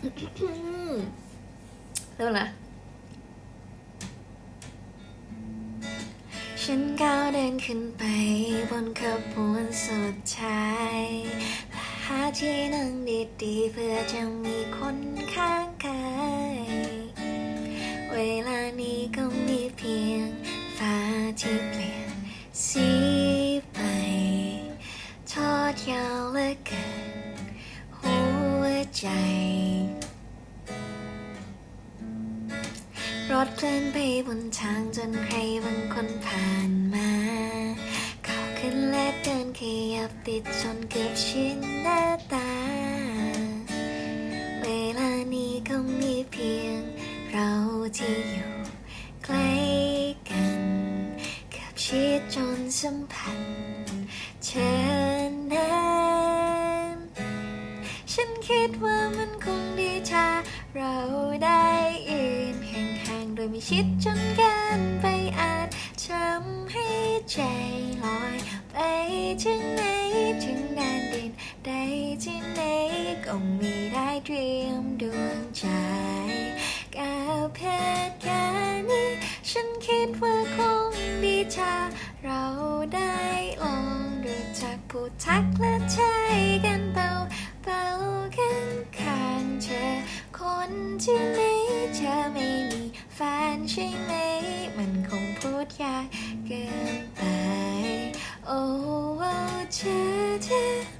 เริ่มนะฉันก้าวเดินขึ้นไปบนขบวนสุดท้ายและหาที่นั่งดีๆ เพื่อจะมีคนข้างกายเวลานี้ก็มีเพียงฟ้าที่เปลี่ยนสีไปทอดยาวเหลือเกินหัวใจ รถเคลื่อนไปบนทางจนใครบางคนผ่านมาเขาขึ้นและเดินขยับติดจนเกือบชิดหน้าตา เวลานี้ก็มีเพียงเราที่อยู่ใกล้กันเกือบชิดจนสัมผัสเธอนั้นฉันคิดว่ามันคงดีถ้าเราได้ยืนห่างๆ โดยไม่ชิดจนเกินไปอาจทำให้ใจลอย ไปถึงไหนถึงแดนดินใดที่ไหนก็มีได้เตรียมดวงใจกับเหตุการณ์นี้ฉันคิดว่าคงดีถ้าเราได้ลองรู้จักพูดทักและใช้กันเบาเบาๆกัน ช่ไหม มันคงพูดยากเกินไป โอ้ว่าเธเธอ